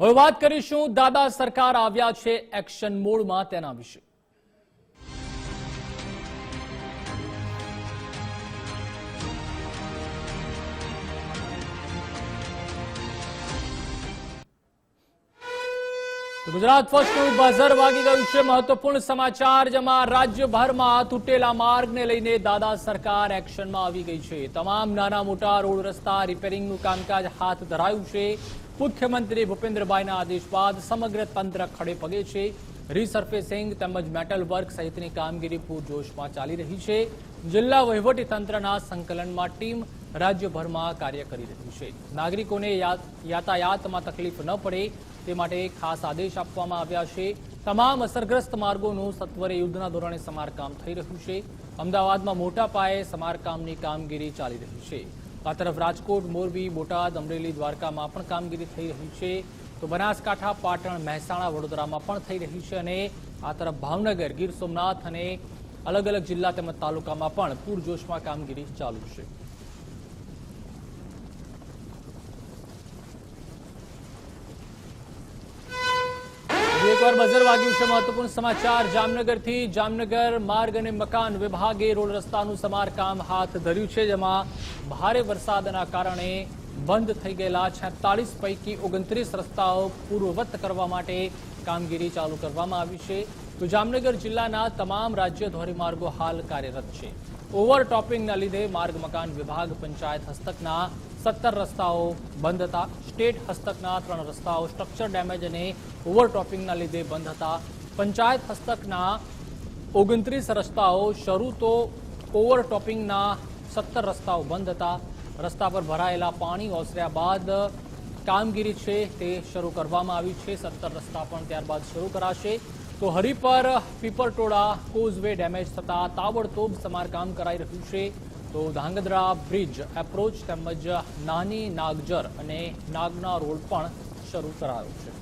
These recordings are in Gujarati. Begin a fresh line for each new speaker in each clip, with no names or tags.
હવે વાત કરીશું દાદા સરકાર આવ્યા છે એક્શન મોડમાં તેના વિશે. ગુજરાત ફર્સ્ટનું બઝર વાગી ગયું છે. મહત્વપૂર્ણ સમાચાર જેમાં રાજ્યભરમાં તૂટેલા માર્ગને લઈને દાદા સરકાર એક્શનમાં આવી ગઈ છે. તમામ નાના મોટા રોડ રસ્તા રિપેરિંગનું કામકાજ હાથ ધરાયું છે. મુખ્યમંત્રી ભૂપેન્દ્રભાઈના આદેશ બાદ સમગ્ર તંત્ર ખડે પગે છે. રીસર્ફેસિંગ તેમજ મેટલ વર્ક સહિતની કામગીરી પૂરજોશમાં ચાલી રહી છે. જિલ્લા વહીવટી તંત્રના સંકલનમાં ટીમ રાજ્યભરમાં કાર્ય કરી રહી છે. નાગરિકોને યાતાયાતમાં તકલીફ ન પડે તે માટે ખાસ આદેશ આપવામાં આવ્યા છે. તમામ અસરગ્રસ્ત માર્ગોનું સત્વરે યુદ્ધના ધોરણે સમારકામ થઈ રહ્યું છે. અમદાવાદમાં મોટા પાયે સમારકામની કામગીરી ચાલી રહી છે. આ તરફ રાજકોટ, મોરબી, બોટાદ, અમરેલી, દ્વારકામાં પણ કામગીરી થઈ રહી છે. તો બનાસકાંઠા, પાટણ, મહેસાણા, વડોદરામાં પણ થઈ રહી છે અને આ તરફ ભાવનગર, ગીર સોમનાથ અને અલગ અલગ જિલ્લા તેમજ તાલુકામાં પણ પૂરજોશમાં કામગીરી ચાલુ છે. એકવાર બઝર વાગ્યું છે મહત્વપૂર્ણ સમાચાર. જામનગરથી જામનગર માર્ગ અને મકાન વિભાગે રોડ રસ્તાનું સમારકામ હાથ ધર્યું છે, જેમાં ભારે વરસાદના કારણે બંધ થઈ ગયેલા છેતાલીસ પૈકી ઓગણત્રીસ રસ્તાઓ પૂર્વવત કરવા માટે કામગીરી ચાલુ કરવામાં આવી છે. તો જામનગર જિલ્લાના તમામ રાજ્ય ધોરીમાર્ગો હાલ કાર્યરત છે. ઓવરટોપિંગના લીધે માર્ગ મકાન વિભાગ પંચાયત હસ્તકના સત્તર રસ્તાઓ બંધ હતા. સ્ટેટ હસ્તકના ત્રણ રસ્તાઓ સ્ટ્રક્ચર ડેમેજ અને ઓવરટોપિંગના લીધે બંધ હતા. પંચાયત હસ્તકના ઓગણત્રીસ રસ્તાઓ શરૂ તો ઓવરટોપિંગના સત્તર રસ્તાઓ બંધ હતા. રસ્તા પર ભરાયેલા પાણી ઓસર્યા બાદ કામગીરી છે તે શરૂ કરવામાં આવી છે. સત્તર રસ્તા પણ ત્યારબાદ શરૂ કરાશે. તો હરિપર પીપરટોળા કોઝવે ડેમેજ થતા તાબડતોબ સમારકામ કરાઈ રહ્યું છે. તો ધાંગધ્રા બ્રિજ એપ્રોચ તેમજ નાની નાગજર અને નાગના રોડ પણ શરૂ કરાયો છે.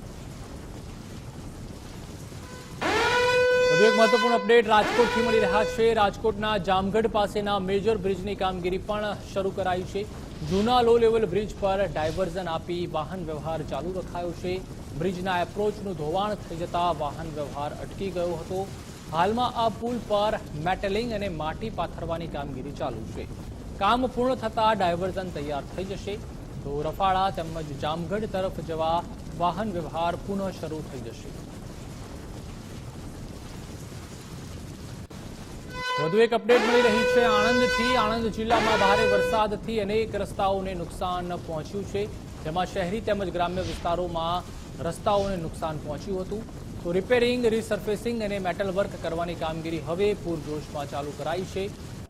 વધુ એક મહત્વપૂર્ણ અપડેટ રાજકોટથી મળી રહ્યા છે. રાજકોટના જામગઢ પાસેના મેજર બ્રિજની કામગીરી પણ શરૂ કરાઈ છે. જૂના લો લેવલ બ્રિજ પર ડાયવર્ઝન આપી વાહન વ્યવહાર ચાલુ રખાયો છે. બ્રિજના એપ્રોચનું ધોવાણ થઈ જતા વાહન વ્યવહાર અટકી ગયો હતો. હાલમાં આ પુલ પર મેટલિંગ અને માટી પાથરવાની કામગીરી ચાલુ છે. કામ પૂર્ણ થતા ડાયવર્ઝન તૈયાર થઈ જશે. તો રફાળા તેમજ જામગઢ તરફ જવા વાહન વ્યવહાર પુનઃ શરૂ થઈ જશે. વધુ એક અપડેટ મળી રહી છે. આણંદથી આણંદ જિલ્લામાં ભારે વરસાદથી અનેક રસ્તાઓને નુકસાન પહોંચ્યું છે. જેમાં શહેરી તેમજ ગ્રામ્ય વિસ્તારોમાં રસ્તાઓને નુકસાન પહોંચ્યું હતું. તો રિપેરિંગ રીસર્ફેસિંગ અને મેટલ વર્ક કરવાની કામગીરી હવે પૂરજોશમાં ચાલુ કરાઈ છે.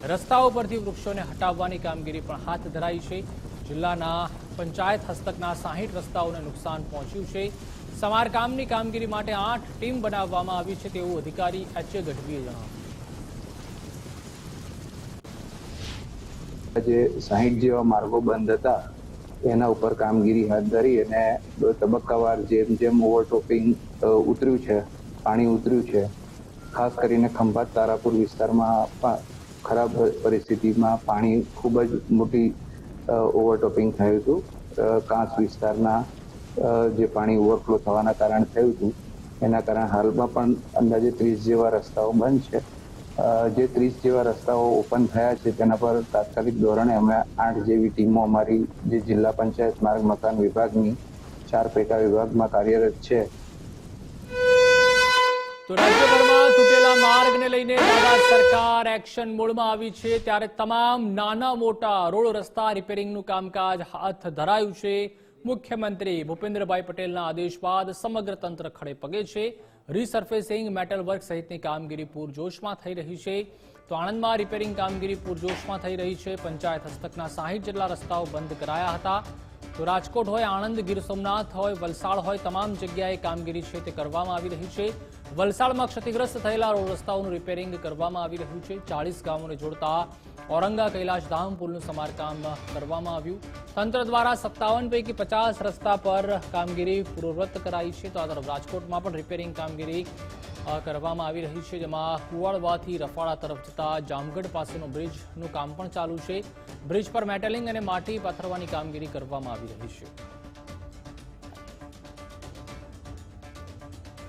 રસ્તાઓ પરથી વૃક્ષોને હટાવવાની કામગીરી પણ હાથ ધરાઈ છે. જિલ્લાના પંચાયત હસ્તકના સાહીઠ રસ્તાઓને નુકસાન પહોંચ્યું છે. સમારકામની કામગીરી માટે આઠ ટીમ બનાવવામાં આવી છે તેવું અધિકારી એચ. એ. ગઢવીએ જણાવ્યું.
આજે સાહીઠ જેવા માર્ગો બંધ હતા. એના ઉપર કામગીરી હાથ ધરી અને તબક્કાવાર જેમ જેમ ઓવરટોપિંગ ઉતર્યું છે, પાણી ઉતર્યું છે, ખાસ કરીને ખંભાત તારાપુર વિસ્તારમાં ખરાબ પરિસ્થિતિમાં પાણી ખૂબ જ મોટી ઓવરટોપિંગ થયું હતું. કાંસ વિસ્તારના જે પાણી ઓવરફ્લો થવાના કારણે થયું હતું. એના કારણે હાલમાં પણ અંદાજે ત્રીસ જેવા રસ્તાઓ બંધ છે. જે ત્રીસ જેવા રસ્તાઓ ઓપન થયા છે, તેના પર તાત્કાલિક ધોરણે અમે આઠ જેવી ટીમો અમારી જે જિલ્લા પંચાયત માર્ગ મકાન વિભાગની ચાર પેટા વિભાગમાં કાર્યરત છે.
તો રાજ્યભરમાં તૂટેલા માર્ગને લઈને સરકાર એક્શન મોડમાં આવી છે, ત્યારે તમામ નાના મોટા રોડ રસ્તા રિપેરિંગનું કામકાજ હાથ ધરાયું છે. મુખ્યમંત્રી ભૂપેન્દ્રભાઈ પટેલના આદેશ બાદ સમગ્ર તંત્ર ખડે પગે છે. રીસર્ફેસિંગ મેટલ વર્ક સહિતની કામગીરી પૂરજોશમાં થઈ રહી છે. તો આણંદમાં રિપેરિંગ કામગીરી પૂરજોશમાં થઈ રહી છે. પંચાયત હસ્તકના સાહીઠ જેટલા રસ્તાઓ બંધ કરાયા હતા. તો રાજકોટ હોય, આણંદ ગીર સોમનાથ હોય, વલસાડ હોય, તમામ જગ્યાએ કામગીરી છે તે કરવામાં આવી રહી છે. વલસાડમાં ક્ષતિગ્રસ્ત થયેલા રસ્તાઓનું રિપેરિંગ કરવામાં આવી રહ્યું છે. ચાળીસ ગામોને જોડતા ઔરંગા કૈલાશધામ પુલનું સમારકામ કરવામાં આવ્યું. તંત્ર દ્વારા સત્તાવન પૈકી પચાસ રસ્તા પર કામગીરી પૂર્વવત કરાઈ છે. તો આ તરફ રાજકોટમાં પણ રિપેરિંગ કામગીરી કરવામાં આવી રહી છે, જેમાં કુવાડવાથી રફાળા તરફ જતા જામગઢ પાસેનો બ્રિજનું કામ પણ ચાલુ છે. બ્રિજ પર મેટલિંગ અને માટી પાથરવાની કામગીરી કરવામાં આવી રહી છે.